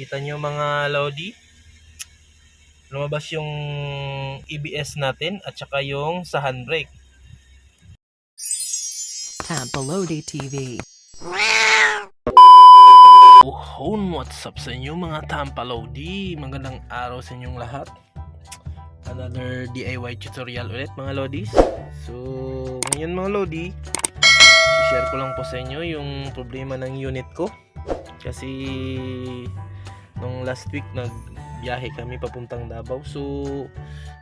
Kita nyo mga Lodi? Lumabas yung EBS natin at saka yung sa handbrake. Tampa Lodi TV. Oh, what's up sa inyo mga Tampa Lodi? Magandang araw sa inyong lahat. Another DIY tutorial ulit mga Lodis. So, ngayon mga Lodi, share ko lang po sa inyo yung problema ng unit ko. Kasi nung last week nagbiyahe kami papuntang Davao. So,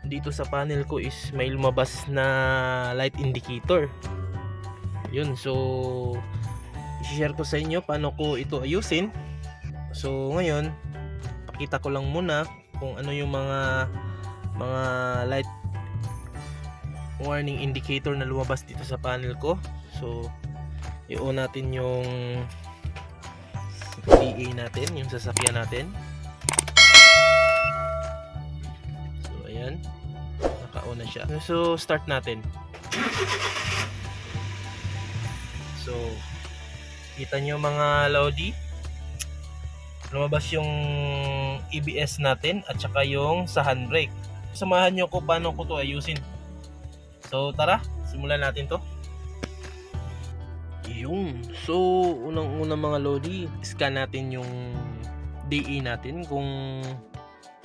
dito sa panel ko is may lumabas na light indicator. Yun, so i-share ko sa inyo paano ko ito ayusin. So ngayon, pakita ko lang muna kung ano yung mga mga light warning indicator na lumabas dito sa panel ko. So i-on natin yung DA natin, yung sasakyan natin. So ayan, naka-on na siya. So start natin. So kita nyo mga Lodi lumabas yung EBS natin at saka yung sa handbrake samahan nyo ko paano ko to ayusin so tara simulan natin to yung so unang unang mga Lodi scan natin yung DE natin kung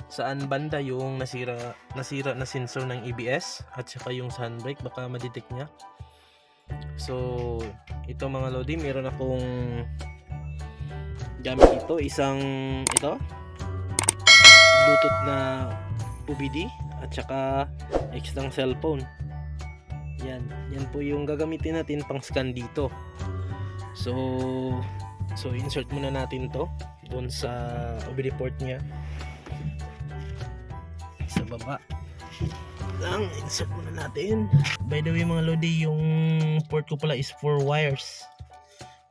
saan banda yung nasira nasira na sensor ng EBS at saka yung sa handbrake. Baka ma-detect niya. So, ito mga Lodi, meron akong gamit ito, isang ito. Bluetooth na UBD at saka extra cellphone. Yan, yan po yung gagamitin natin pang scan dito. So, so insert muna natin to doon sa UBD port niya. Sa baba. Lang insert muna natin. By the way mga lodi yung port ko pala is 4 wires.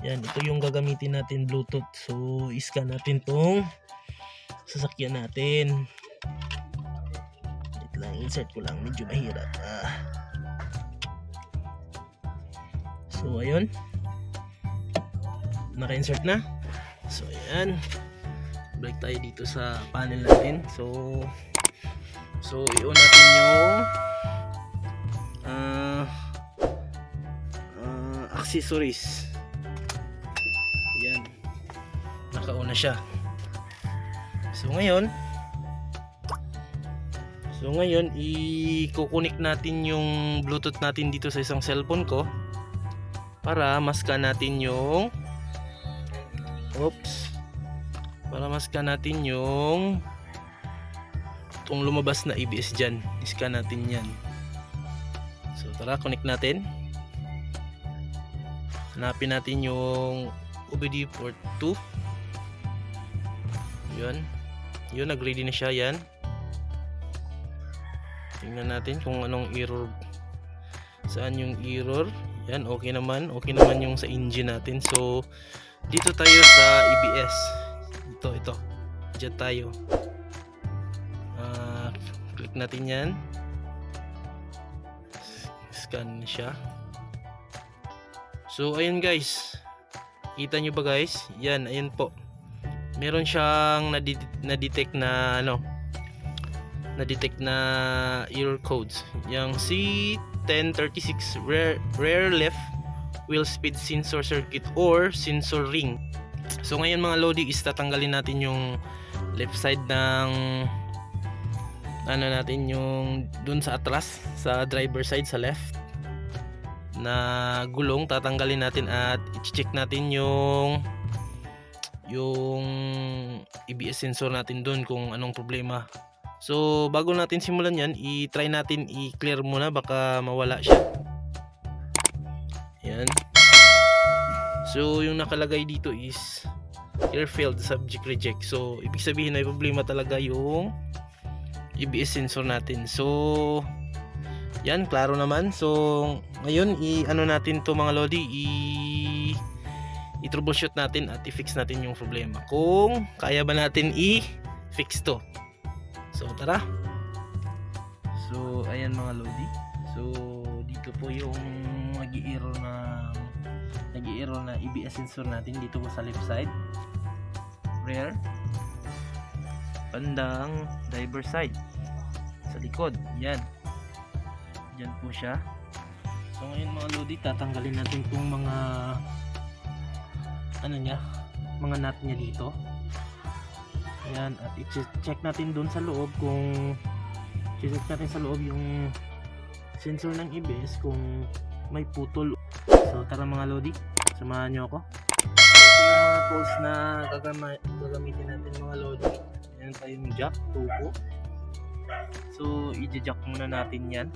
Yan ito yung gagamitin natin bluetooth. So iscan natin tong sasakyan natin. Wait lang insert ko lang. Medyo mahirap. Ah. So ayun naka-insert na so ayan balik tayo dito sa panel natin so So, i-on natin yung ah ah, accessories. Yan. Naka-on na siya. So, ngayon So, ngayon i-connect natin yung Bluetooth natin dito sa isang cellphone ko para maskan natin yung Oops. Para maskan natin yung itong lumabas na ABS dyan. Iscan natin yan. So tara, connect natin. Hanapin natin yung OBD port 2. Yun. Yun, nag-ready na siya yan. Tingnan natin kung anong error. Saan yung error. Yan, okay naman. Okay naman yung sa engine natin. So, dito tayo sa EBS. Ito, ito. Diyan tayo Ah, click natin yan scan siya so ayun guys kita nyo ba guys yan ayun po meron siyang na-detect na ano na-detect na error codes yung C1036 rare, rare left wheel speed sensor circuit or sensor ring. So ngayon mga Lodi is tatanggalin natin yung left side ng ano natin yung dun sa atras sa driver side sa left na gulong. Tatanggalin natin at i-check natin yung yung EBS sensor natin dun kung anong problema so bago natin simulan yan i-try natin i-clear muna baka mawala siya yan so yung nakalagay dito is clear failed subject reject so ibig sabihin may problema talaga yung EBS sensor natin. So, yan, klaro naman. So, ngayon, i-ano natin to mga Lodi, i i-troubleshoot natin at i-fix natin yung problema. Kung kaya ba natin i-fix to. So, tara. So, ayan mga Lodi. So, dito po yung nag-i-error na nag-i-error na EBS sensor natin dito po sa left side. Rear. bandang driver side sa likod yan dyan po siya so ngayon mga lodi tatanggalin natin itong mga ano niya mga nut niya dito yan at i-check natin dun sa loob kung check natin sa loob yung sensor ng ABS kung may putol. So tara mga lodi samahan nyo ako. Ito yung mga tools na gagamitin natin mga lodi. Yan pa yung jack, tubo. So i-jack muna natin yan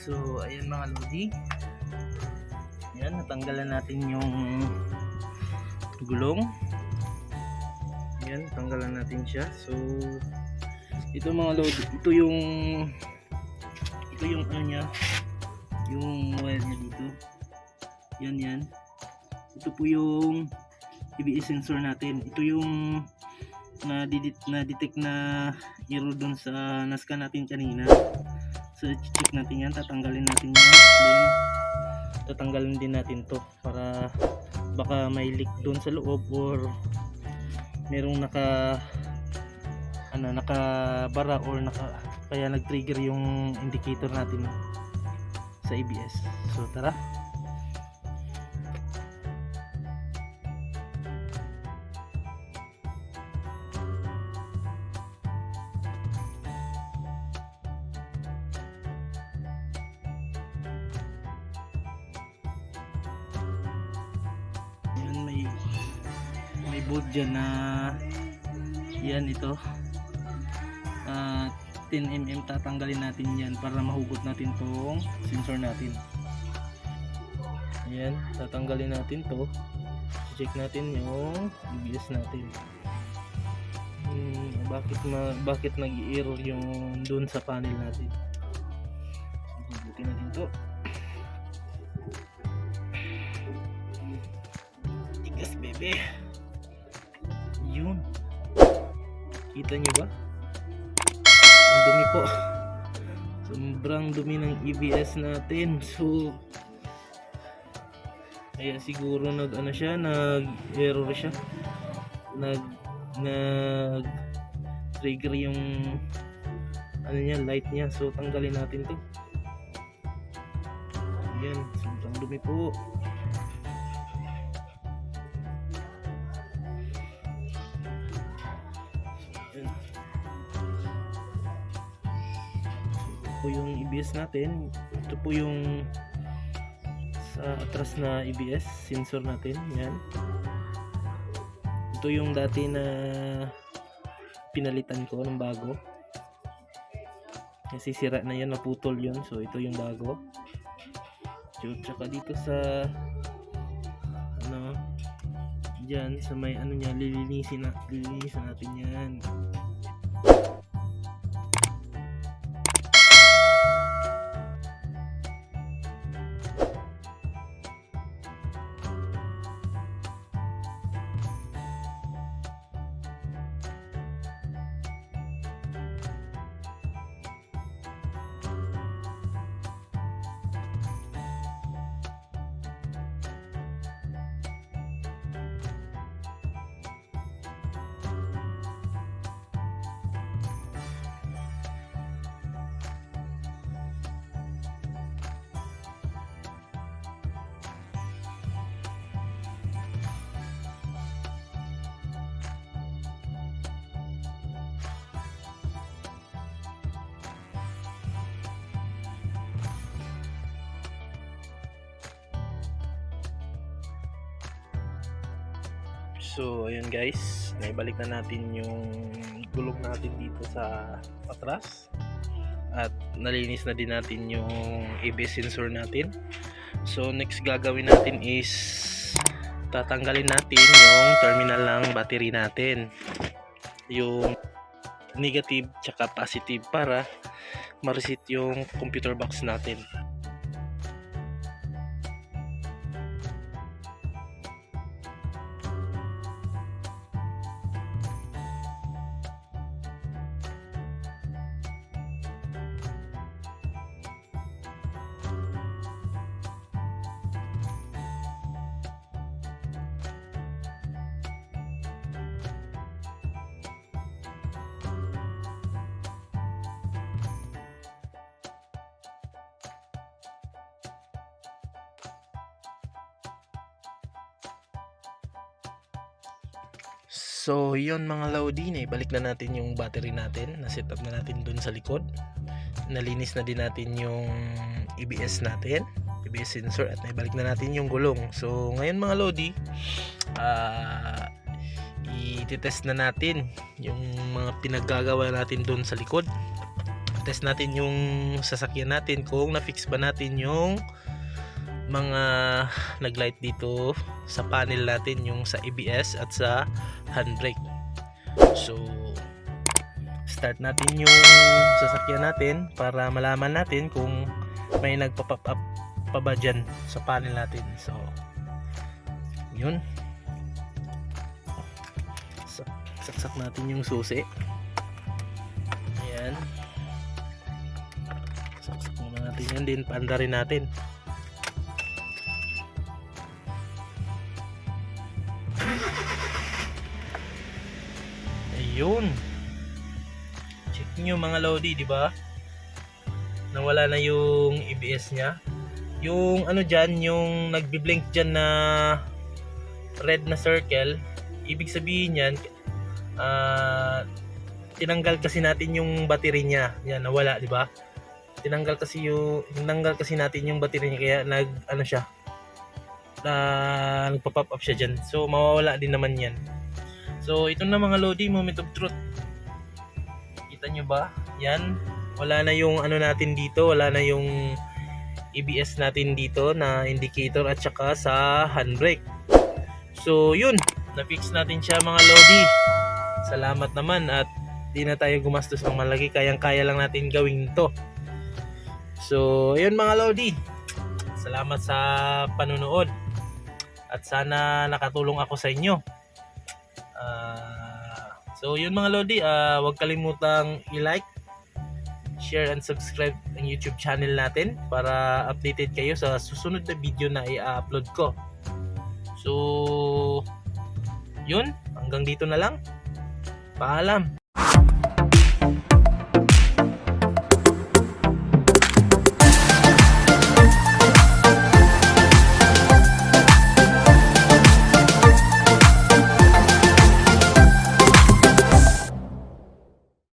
So, ayan mga lodi. Ayan, natanggalan natin yung gulong. Ayan, natanggalan natin siya. So, ito mga lodi, ito yung ito yung ano niya, yung wire niya dito. Yan yan. Ito po yung ABS sensor natin. Ito yung na na detect na error dun sa nascan natin kanina. So, check natin yan. Tatanggalin natin yan. Then, tatanggalin din natin to para baka may leak doon sa loob or merong naka ano nakabara or naka kaya nag-trigger yung indicator natin sa ABS. So tara. Board dyan na yan ito. Ah, 10mm tatanggalin natin yan para mahugot natin tong sensor natin. Yan tatanggalin natin to. Check natin yung ABS natin. Hmm, bakit ma bakit nag-error yung doon sa panel natin? Hugutin natin to. Tigas bebe kita nyo ba? Ang dumi po. Sobrang dumi ng EBS natin. So kaya siguro nag ano siya nag error siya. Nag nag trigger yung ano niya light niya. So tanggalin natin to. Yan sobrang dumi po yung EBS natin. Ito po yung sa atras na EBS sensor natin. Yan. Ito yung dati na pinalitan ko ng bago. Kasi sira na yan, naputol yun. So ito yung bago. So, tsaka dito sa ano dyan sa may ano niya lilinisin na lilinisin natin yan So, ayun guys, naibalik na natin yung gulong natin dito sa patras. At nalinis na din natin yung ABS sensor natin. So, next gagawin natin is tatanggalin natin yung terminal ng battery natin. Yung negative tsaka positive para ma-reset yung computer box natin. So, yun mga Lodi, na ibalik na natin yung battery natin. Na-set up na natin dun sa likod. Nalinis na din natin yung EBS natin. EBS sensor at naibalik na natin yung gulong. So, ngayon mga Lodi, ah i-test na natin yung mga pinaggagawa natin dun sa likod. Test natin yung sasakyan natin kung na-fix ba natin yung mga naglight dito sa panel natin yung sa ABS at sa handbrake. So start natin yung sasakyan natin para malaman natin kung may nagpa-pop up pa ba dyan sa panel natin. So yun. Sak- Saksak natin yung susi. Ayan. Saksak muna natin yan din. Paanda rin natin. Ayun. Check nyo mga Lodi, di ba? Nawala na yung EBS niya. Yung ano dyan, yung nagbi-blink dyan na red na circle, ibig sabihin yan, ah, tinanggal kasi natin yung battery niya. Yan, nawala, di ba? Tinanggal kasi yung, tinanggal kasi natin yung battery niya, kaya nag, ano siya, na nagpa-pop up siya dyan. So, mawawala din naman yan. So, ito na mga Lodi, moment of truth. Kita nyo ba? Yan. Wala na yung ano natin dito. Wala na yung EBS natin dito na indicator at saka sa handbrake. So, yun. Na-fix natin siya mga Lodi. Salamat naman at di na tayo gumastos ng malaki. Kayang-kaya lang natin gawin to. So, yun mga Lodi. Salamat sa panunood. At sana nakatulong ako sa inyo. Ah, so yun mga Lodi, ah, huwag kalimutang i-like, share and subscribe ang YouTube channel natin para updated kayo sa susunod na video na i-upload ko. So yun, hanggang dito na lang. Paalam.